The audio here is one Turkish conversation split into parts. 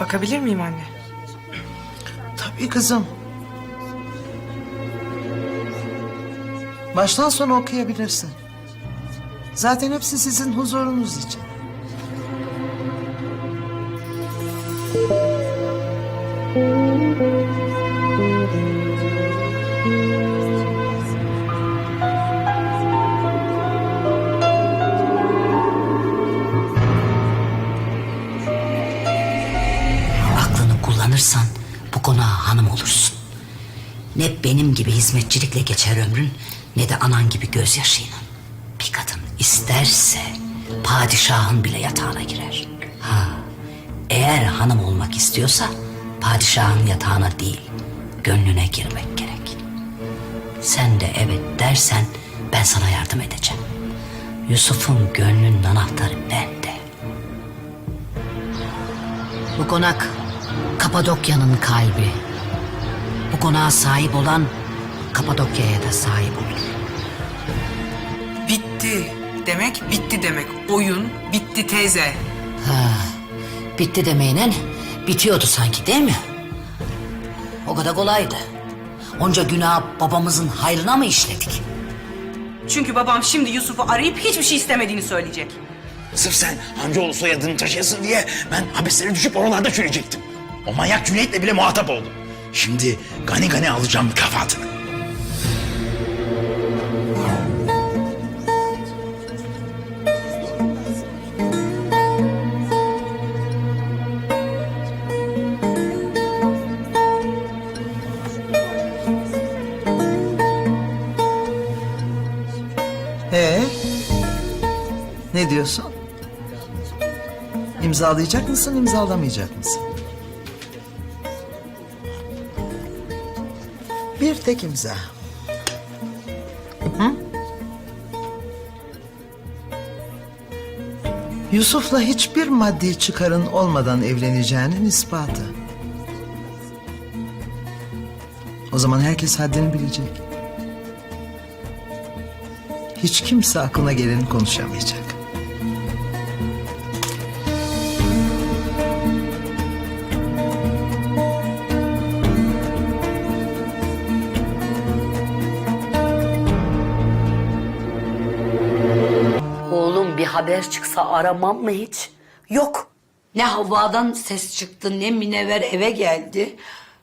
Bakabilir miyim anne? Tabii kızım. Baştan sona okuyabilirsin. Zaten hepsi sizin huzurunuz için. Hanım olursun. Ne benim gibi hizmetçilikle geçer ömrün ne de anan gibi gözyaşıyla. Bir kadın isterse padişahın bile yatağına girer. Ha, eğer hanım olmak istiyorsa padişahın yatağına değil gönlüne girmek gerek. Sen de evet dersen ben sana yardım edeceğim. Yusuf'un gönlünün anahtarı bende. Bu konak Kapadokya'nın kalbi. Bu konağa sahip olan Kapadokya'ya da sahip olur. Bitti. Demek bitti demek. Oyun bitti teyze. Bitti demeyle bitiyordu sanki değil mi? O kadar kolaydı. Onca günah babamızın hayrına mı işledik? Çünkü babam şimdi Yusuf'u arayıp hiçbir şey istemediğini söyleyecek. Sırf sen amcaoğlu soyadını taşıyasın diye ben hapislere düşüp oralarda çürüyecektim. O manyak Cüneyt'le bile muhatap oldum. Şimdi gani gani alacağım mükafatını. Ee? Ne diyorsun? İmzalayacak mısın, imzalamayacak mısın? Bir tek imza. Hı? Yusuf'la hiçbir maddi çıkarın olmadan evleneceğinin ispatı. O zaman herkes haddini bilecek. Hiç kimse aklına geleni konuşamayacak. Haber çıksa aramam mı hiç? Yok. Ne Havva'dan ses çıktı ne Minever eve geldi.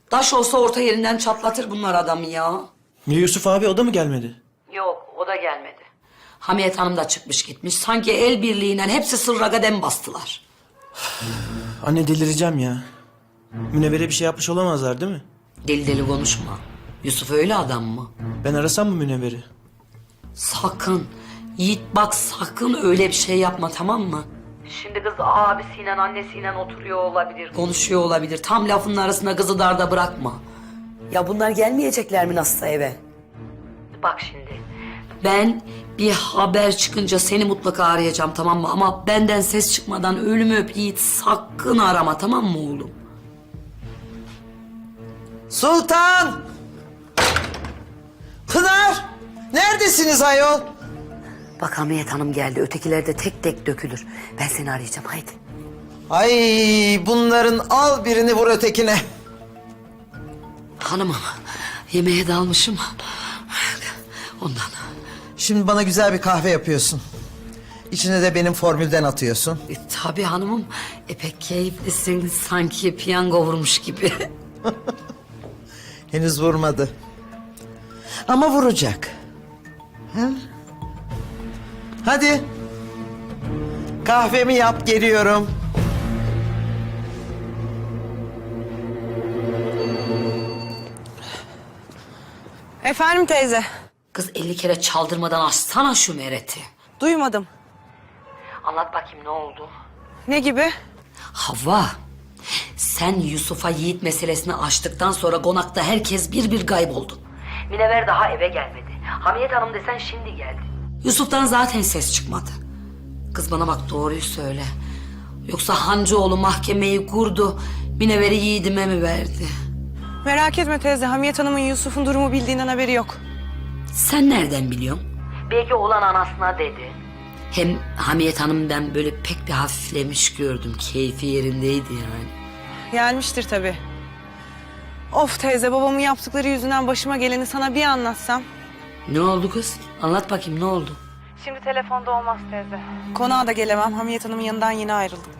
Taş olsa orta yerinden çatlatır bunlar adamı ya. Niye Yusuf abi o da mı gelmedi? Yok o da gelmedi. Hamiyet Hanım da çıkmış gitmiş. Sanki el birliğiyle hepsi sırra kadem bastılar. Anne delireceğim ya. Münevver'e bir şey yapmış olamazlar değil mi? Deli deli konuşma. Yusuf öyle adam mı? Ben arasam mı Münevver'i? Sakın. Yiğit bak sakın öyle bir şey yapma tamam mı? Şimdi kız abisiyle annesiyle oturuyor olabilir. Konuşuyor olabilir. Tam lafının arasında kızı darda bırakma. Ya bunlar gelmeyecekler mi nasılsa eve? Bak şimdi. Ben bir haber çıkınca seni mutlaka arayacağım tamam mı? Ama benden ses çıkmadan ölümü öp Yiğit sakın arama tamam mı oğlum? Sultan! Pınar! Neredesiniz ayol? Bak Hamiyet Hanım geldi. Ötekiler de tek tek dökülür. Ben seni arayacağım haydi. Ay bunların al birini vur ötekine. Hanımım yemeğe dalmışım. Ondan. Şimdi bana güzel bir kahve yapıyorsun. İçine de benim formülden atıyorsun. E, tabii hanımım. E pek keyiflisin sanki piyango vurmuş gibi. Henüz vurmadı. Ama vuracak. Ha? Hadi. Kahvemi yap geliyorum. Efendim teyze. Kız elli kere çaldırmadan açsana şu mereti. Duymadım. Anlat bakayım ne oldu? Ne gibi? Havva. Sen Yusuf'a Yiğit meselesini açtıktan sonra konakta herkes bir bir kayboldu. Minever daha eve gelmedi. Hamiyet Hanım desen şimdi geldi. Yusuf'tan zaten ses çıkmadı. Kız bana bak doğruyu söyle. Yoksa Hancıoğlu mahkemeyi kurdu. Minever'i Yiğit'ime mi verdi? Merak etme teyze. Hamiyet Hanım'ın Yusuf'un durumu bildiğinden haberi yok. Sen nereden biliyorsun? Belki olan anasına dedi. Hem Hamiyet Hanım'dan böyle pek bir hafiflemiş gördüm. Keyfi yerindeydi yani. Gelmiştir tabii. Of teyze babamın yaptıkları yüzünden başıma geleni sana bir anlatsam. Ne oldu kız? Anlat bakayım ne oldu? Şimdi telefonda olmaz teyze. Konağa da gelemem. Hamiyet Hanım'ın yanından yeni ayrıldım.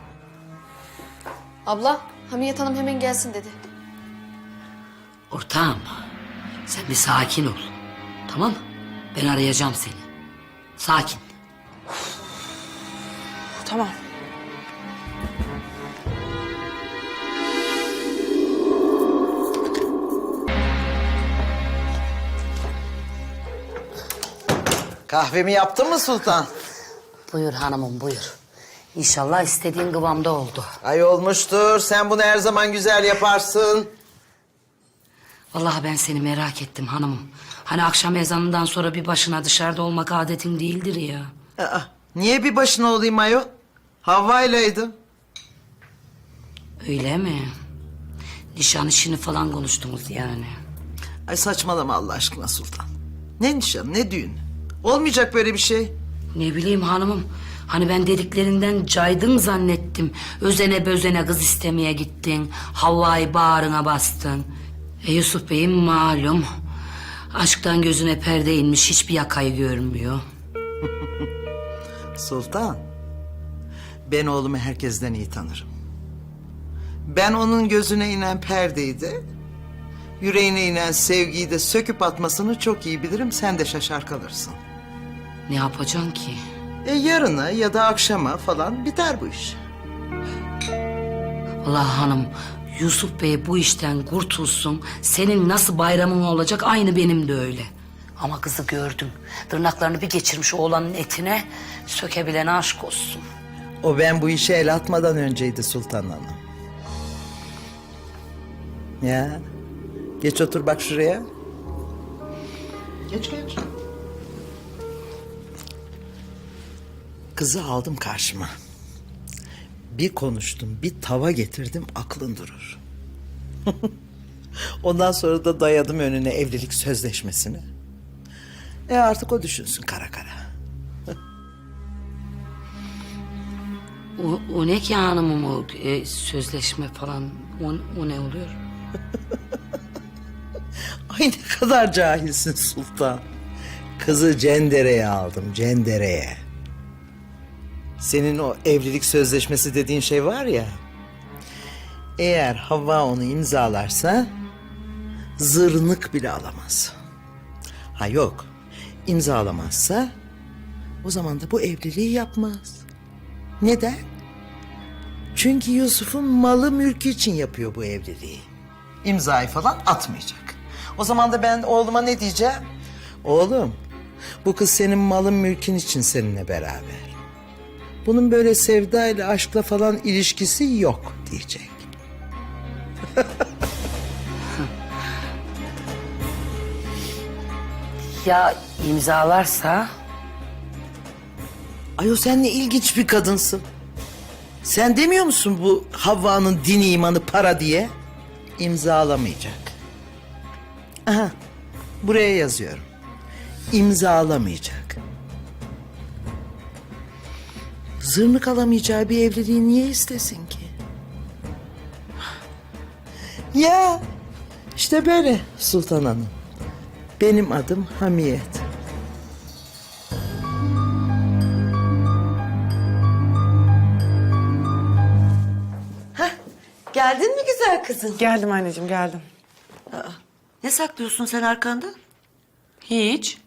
Abla, Hamiyet Hanım hemen gelsin dedi. Ortağım sen bir sakin ol. Tamam mı? Ben arayacağım seni. Sakin. Tamam. Kahvemi yaptın mı Sultan? Buyur hanımım buyur. İnşallah istediğin kıvamda oldu. Ay olmuştur. Sen bunu her zaman güzel yaparsın. Vallahi ben seni merak ettim hanımım. Hani akşam ezanından sonra bir başına dışarıda olmak adetin değildir ya. Aa, niye bir başına olayım ayol? Havva'ylaydım. Öyle mi? Nişan işini falan konuştunuz yani. Ay saçmalama Allah aşkına Sultan. Ne nişan ne düğün. Olmayacak böyle bir şey. Ne bileyim hanımım. Hani ben dediklerinden caydın zannettim. Özene bözene kız istemeye gittin. Havva'yı bağrına bastın. E Yusuf Bey'im malum. Aşktan gözüne perde inmiş hiçbir yakayı görmüyor. Sultan. Ben oğlumu herkesten iyi tanırım. Ben onun gözüne inen perdeyi de... ...yüreğine inen sevgiyi de söküp atmasını çok iyi bilirim. Sen de şaşar kalırsın. Ne yapacaksın ki? E yarına ya da akşama falan biter bu iş. Vallahi hanım Yusuf Bey bu işten kurtulsun. Senin nasıl bayramın olacak aynı benim de öyle. Ama kızı gördüm. Tırnaklarını bir geçirmiş oğlanın etine sökebilene aşk olsun. O ben bu işe el atmadan önceydi Sultan Hanım. Ya. Geç otur bak şuraya. Geç geç. Kızı aldım karşıma. Bir konuştum, bir tava getirdim, aklın durur. Ondan sonra da dayadım önüne evlilik sözleşmesini. E artık o düşünsün kara kara. O, o ne ki hanımım o e, sözleşme falan o, o ne oluyor? Ay ne kadar cahilsin sultan. Kızı cendereye aldım, cendereye. Senin o evlilik sözleşmesi dediğin şey var ya... ...eğer Havva onu imzalarsa... ...zırnık bile alamaz. Ha yok, imzalamazsa... ...o zaman da bu evliliği yapmaz. Neden? Çünkü Yusuf'un malı mülkü için yapıyor bu evliliği. İmzayı falan atmayacak. O zaman da ben oğluma ne diyeceğim? Oğlum, bu kız senin malın mülkün için seninle beraber. Bunun böyle sevdayla, aşkla falan ilişkisi yok diyecek. Ya imzalarsa? Ay o sen ne ilginç bir kadınsın. Sen demiyor musun bu Havva'nın dini imanı para diye? İmzalamayacak. Aha, buraya yazıyorum. İmzalamayacak. Zırnık alamayacağı bir evliliği niye istesin ki? Ya işte böyle Sultan Hanım. Benim adım Hamiyet. Geldin mi güzel kızım? Geldim anneciğim geldim. Ne saklıyorsun sen arkanda? Hiç.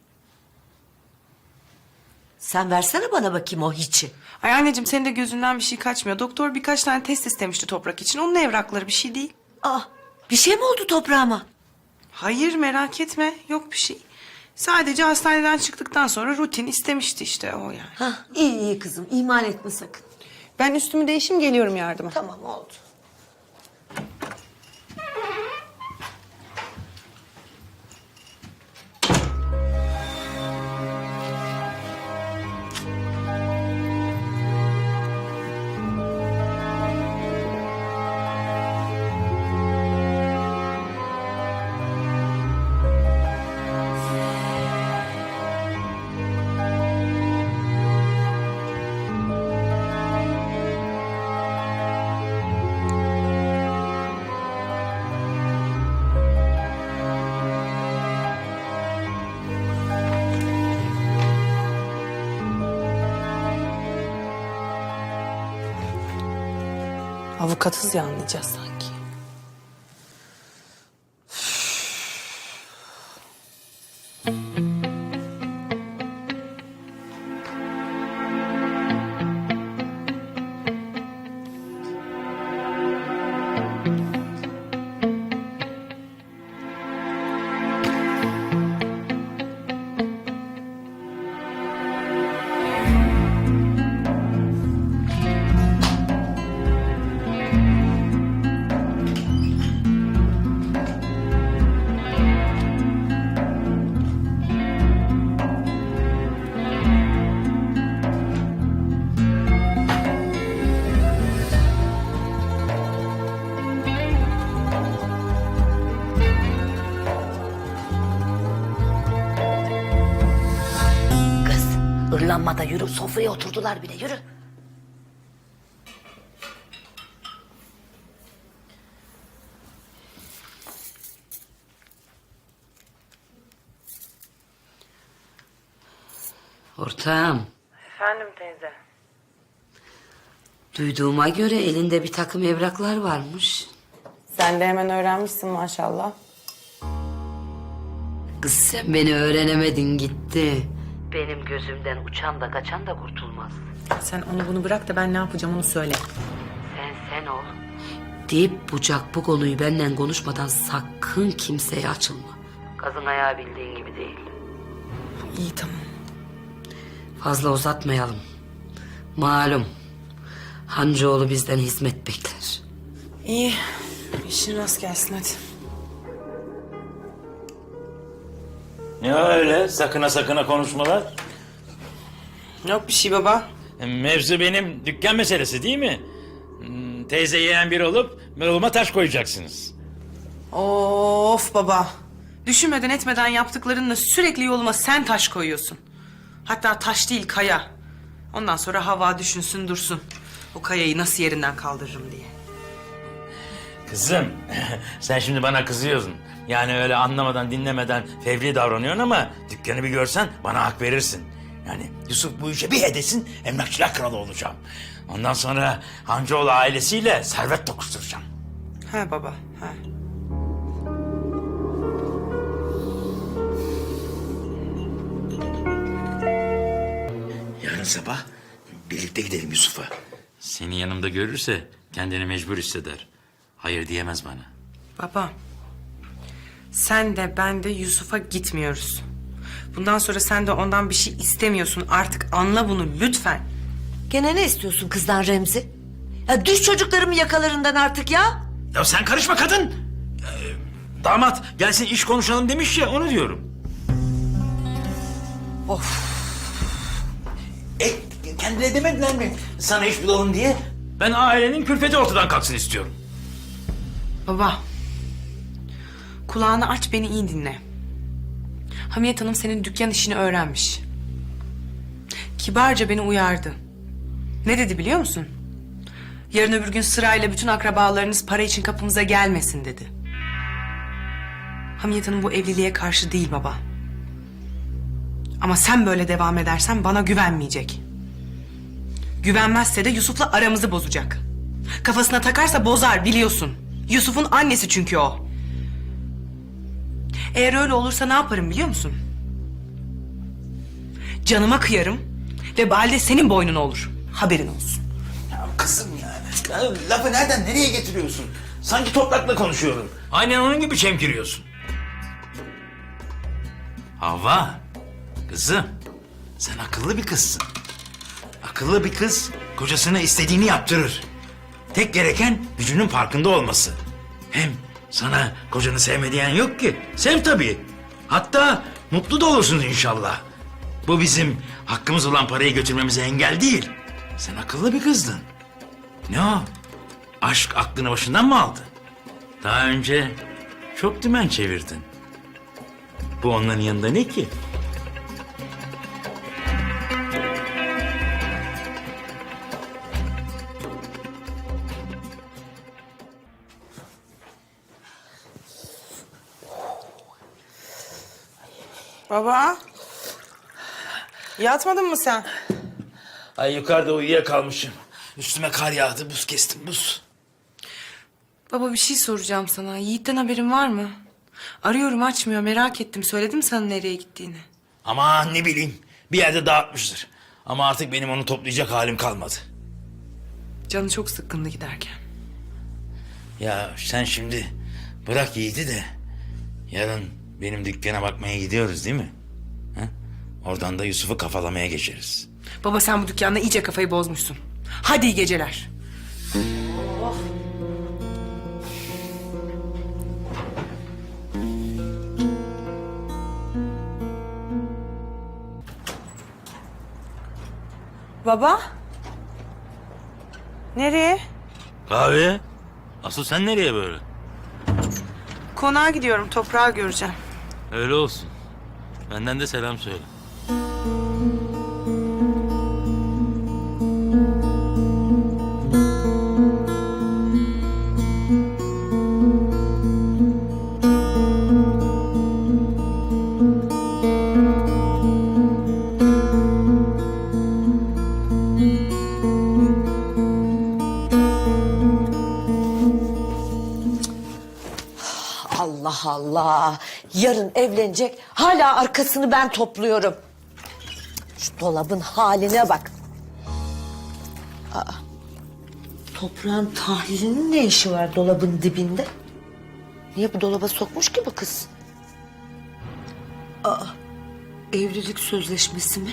Sen versene bana bakayım o hiçi. Ay anneciğim senin de gözünden bir şey kaçmıyor. Doktor birkaç tane test istemişti toprak için. Onun evrakları bir şey değil. Aa, bir şey mi oldu toprağıma? Hayır merak etme yok bir şey. Sadece hastaneden çıktıktan sonra rutin istemişti işte o yani. Hah, iyi iyi kızım, ihmal etme sakın. Ben üstümü değişim geliyorum yardıma. Tamam oldu. Avukatız ya anlayacağız sanki. Irlanma da yürü sofraya oturdular bile yürü. Ortağım Efendim teyze. duyduğuma göre elinde bir takım evraklar varmış. Sen de hemen öğrenmişsin maşallah. Kız sen beni öğrenemedin gitti. Benim gözümden uçan da kaçan da kurtulmaz. Sen onu bunu bırak da ben ne yapacağım onu söyle. Sen sen ol. Deyip bucak bu konuyu benden konuşmadan sakın kimseye açılma. Kazın ayağı bildiğin gibi değil. İyi tamam. Fazla uzatmayalım. Malum. Hancıoğlu bizden hizmet bekler. İyi. İşin rast gelsin hadi. Ne öyle sakına sakına konuşmalar? Yok bir şey baba. Mevzu benim dükkan meselesi değil mi? Hmm, Teyze yeğen bir olup yoluma taş koyacaksınız. Of baba. Düşünmeden etmeden yaptıklarınla sürekli yoluma sen taş koyuyorsun. Hatta taş değil kaya. Ondan sonra hava düşünsün dursun. O kayayı nasıl yerinden kaldırırım diye. Kızım sen şimdi bana kızıyorsun. Yani öyle anlamadan dinlemeden fevri davranıyorsun ama dükkanı bir görsen bana hak verirsin. Yani Yusuf bu işe bir hedesin emlakçılar kralı olacağım. Ondan sonra Hancıoğlu ailesiyle servet dokuşturacağım. Ha baba, ha. Yarın sabah birlikte gidelim Yusuf'a. Seni yanımda görürse kendini mecbur hisseder. Hayır diyemez bana. Baba. Sen de ben de Yusuf'a gitmiyoruz. Bundan sonra sen de ondan bir şey istemiyorsun. Artık anla bunu lütfen. Gene ne istiyorsun kızdan Remzi? Ya düş çocuklarımın yakalarından artık ya. Ya sen karışma kadın. Ee, damat gelsin iş konuşalım demiş ya onu diyorum. Of. E kendine demediler mi sana iş bulalım diye? Ben ailenin külfeti ortadan kalksın istiyorum. Baba. Kulağını aç beni iyi dinle. Hamiyet Hanım senin dükkan işini öğrenmiş. Kibarca beni uyardı. Ne dedi biliyor musun? Yarın öbür gün sırayla bütün akrabalarınız para için kapımıza gelmesin dedi. Hamiyet Hanım bu evliliğe karşı değil baba. Ama sen böyle devam edersen bana güvenmeyecek. Güvenmezse de Yusuf'la aramızı bozacak. Kafasına takarsa bozar biliyorsun. Yusuf'un annesi çünkü o. Eğer öyle olursa ne yaparım biliyor musun? Canıma kıyarım ve balde senin boynuna olur. Haberin olsun. Ya kızım yani. Ya lafı nereden nereye getiriyorsun? Sanki toprakla konuşuyorum. Aynen onun gibi çemkiriyorsun. Hava, kızım. Sen akıllı bir kızsın. Akıllı bir kız kocasına istediğini yaptırır. Tek gereken gücünün farkında olması. Hem sana kocanı sevme diyen yok ki. Sev tabii. Hatta mutlu da olursunuz inşallah. Bu bizim hakkımız olan parayı götürmemize engel değil. Sen akıllı bir kızdın. Ne o? Aşk aklını başından mı aldı? Daha önce çok dümen çevirdin. Bu onların yanında ne ki? Baba. Yatmadın mı sen? Ay yukarıda uyuyakalmışım. Üstüme kar yağdı, buz kestim, buz. Baba bir şey soracağım sana. Yiğit'ten haberin var mı? Arıyorum açmıyor merak ettim. Söyledim sana nereye gittiğini. Aman ne bileyim bir yerde dağıtmıştır. Ama artık benim onu toplayacak halim kalmadı. Canı çok sıkkındı giderken. Ya sen şimdi bırak Yiğit'i de yarın benim dükkana bakmaya gidiyoruz değil mi? Ha? Oradan da Yusuf'u kafalamaya geçeriz. Baba sen bu dükkanda iyice kafayı bozmuşsun. Hadi iyi geceler. Baba? Nereye? Kahve? Asıl sen nereye böyle? Konağa gidiyorum. Toprağı göreceğim. Öyle olsun. Benden de selam söyle. Allah Allah. Yarın evlenecek. Hala arkasını ben topluyorum. Şu dolabın haline bak. Aa, toprağın tahlilinin ne işi var dolabın dibinde? Niye bu dolaba sokmuş ki bu kız? Aa, evlilik sözleşmesi mi?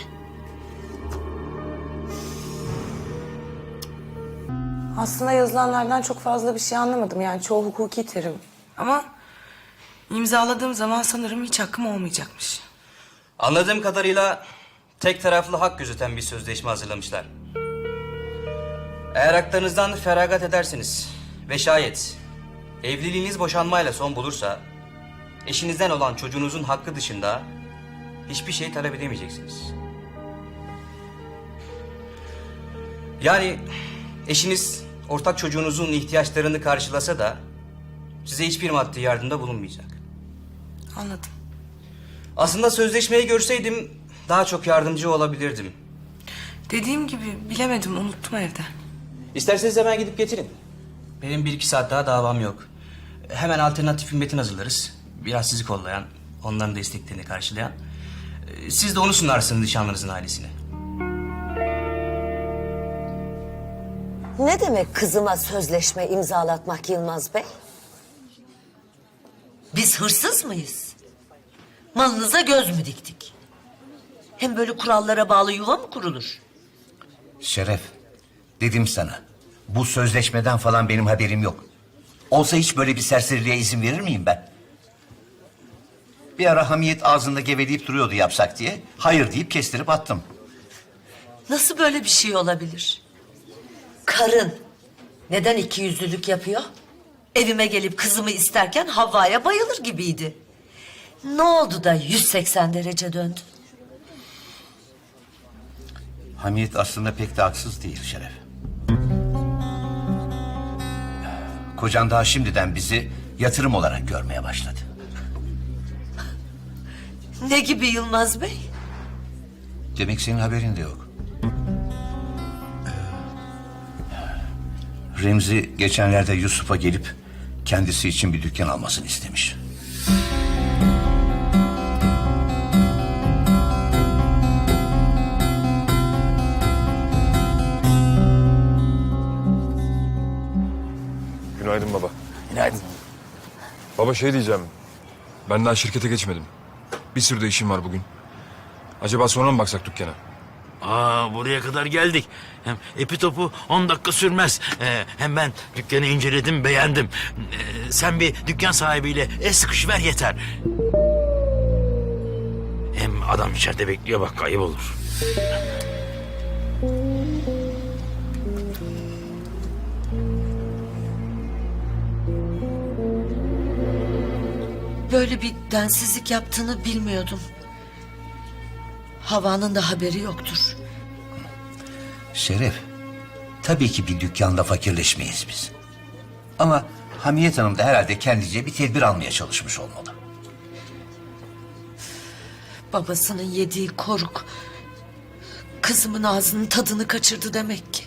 Aslında yazılanlardan çok fazla bir şey anlamadım. Yani çoğu hukuki terim. Ama imzaladığım zaman sanırım hiç hakkım olmayacakmış. Anladığım kadarıyla tek taraflı hak gözeten bir sözleşme hazırlamışlar. Eğer haklarınızdan feragat ederseniz ve şayet evliliğiniz boşanmayla son bulursa eşinizden olan çocuğunuzun hakkı dışında hiçbir şey talep edemeyeceksiniz. Yani eşiniz ortak çocuğunuzun ihtiyaçlarını karşılasa da size hiçbir maddi yardımda bulunmayacak. Anladım. Aslında sözleşmeyi görseydim daha çok yardımcı olabilirdim. Dediğim gibi bilemedim, unuttum evde. İsterseniz hemen gidip getirin. Benim bir iki saat daha davam yok. Hemen alternatif bir metin hazırlarız. Biraz sizi kollayan, onların da isteklerini karşılayan. Ee, Siz de onu sunarsınız nişanlınızın ailesine. Ne demek kızıma sözleşme imzalatmak Yılmaz Bey? Biz hırsız mıyız? Malınıza göz mü diktik? Hem böyle kurallara bağlı yuva mı kurulur? Şeref, dedim sana. Bu sözleşmeden falan benim haberim yok. Olsa hiç böyle bir serseriliğe izin verir miyim ben? Bir ara hamiyet ağzında geveleyip duruyordu yapsak diye. Hayır deyip kestirip attım. Nasıl böyle bir şey olabilir? Karın neden iki yüzlülük yapıyor? Evime gelip kızımı isterken Havva'ya bayılır gibiydi. Ne oldu da 180 derece döndü? Hamiyet aslında pek de haksız değil Şeref. Kocan daha şimdiden bizi yatırım olarak görmeye başladı. Ne gibi Yılmaz Bey? Demek senin haberin de yok. Remzi geçenlerde Yusuf'a gelip kendisi için bir dükkan almasını istemiş. Günaydın baba. Günaydın. Baba şey diyeceğim. Ben daha şirkete geçmedim. Bir sürü de işim var bugün. Acaba sonra mı baksak dükkana? Aa buraya kadar geldik. Hem epi topu 10 dakika sürmez. Ee, hem ben dükkanı inceledim beğendim. Ee, sen bir dükkan sahibiyle el sıkışıver yeter. Hem adam içeride bekliyor bak ayıp olur. Böyle bir densizlik yaptığını bilmiyordum. Havanın da haberi yoktur. Şeref, tabii ki bir dükkanda fakirleşmeyiz biz. Ama Hamiyet Hanım da herhalde kendice bir tedbir almaya çalışmış olmalı. Babasının yediği koruk kızımın ağzının tadını kaçırdı demek ki.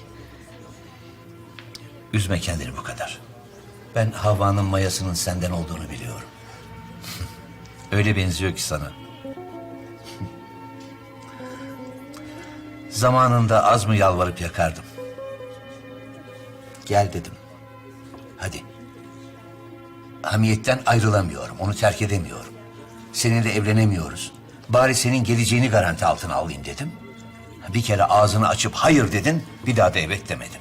Üzme kendini bu kadar. Ben Havva'nın mayasının senden olduğunu biliyorum. Öyle benziyor ki sana. Zamanında az mı yalvarıp yakardım. Gel dedim. Hadi. Hamiyetten ayrılamıyorum. Onu terk edemiyorum. Seninle evlenemiyoruz. Bari senin geleceğini garanti altına alayım dedim. Bir kere ağzını açıp hayır dedin. Bir daha da evet demedim.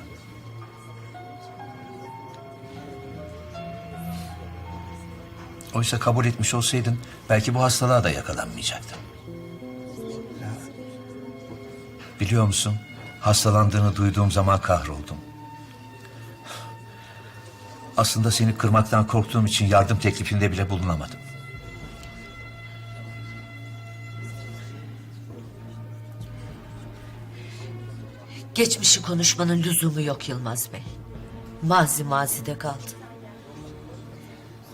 Oysa kabul etmiş olsaydın belki bu hastalığa da yakalanmayacaktın. Biliyor musun? Hastalandığını duyduğum zaman kahroldum. Aslında seni kırmaktan korktuğum için yardım teklifinde bile bulunamadım. Geçmişi konuşmanın lüzumu yok Yılmaz Bey. Mazi mazide kaldı.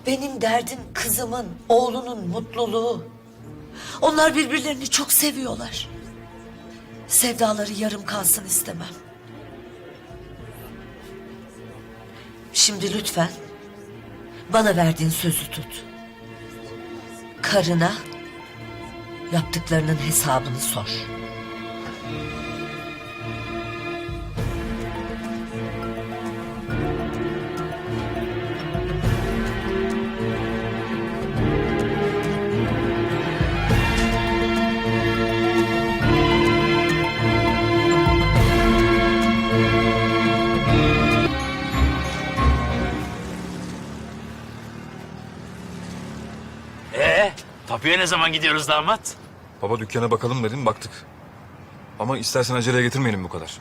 Benim derdim kızımın, oğlunun mutluluğu. Onlar birbirlerini çok seviyorlar. Sevdaları yarım kalsın istemem. Şimdi lütfen bana verdiğin sözü tut. Karına yaptıklarının hesabını sor. Tapuya ne zaman gidiyoruz damat? Baba dükkana bakalım dedim baktık. Ama istersen aceleye getirmeyelim bu kadar.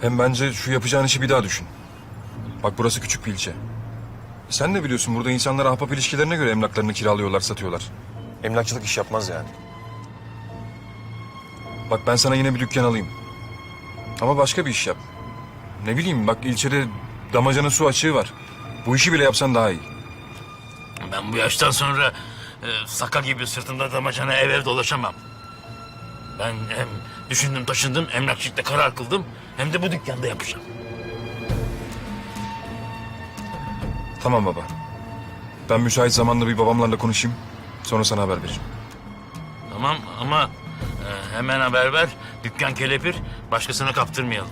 Hem bence şu yapacağın işi bir daha düşün. Bak burası küçük bir ilçe. Sen de biliyorsun burada insanlar ahbap ilişkilerine göre emlaklarını kiralıyorlar, satıyorlar. Emlakçılık iş yapmaz yani. Bak ben sana yine bir dükkan alayım. Ama başka bir iş yap. Ne bileyim bak ilçede damacana su açığı var. Bu işi bile yapsan daha iyi. Ben bu yaştan sonra e, saka gibi sırtımda damacana ev ev dolaşamam. Ben hem düşündüm taşındım emlakçılıkta karar kıldım hem de bu dükkanda yapacağım. Tamam baba. Ben müsait zamanda bir babamlarla konuşayım. Sonra sana haber veririm. Tamam ama e, hemen haber ver dükkan kelepir başkasına kaptırmayalım.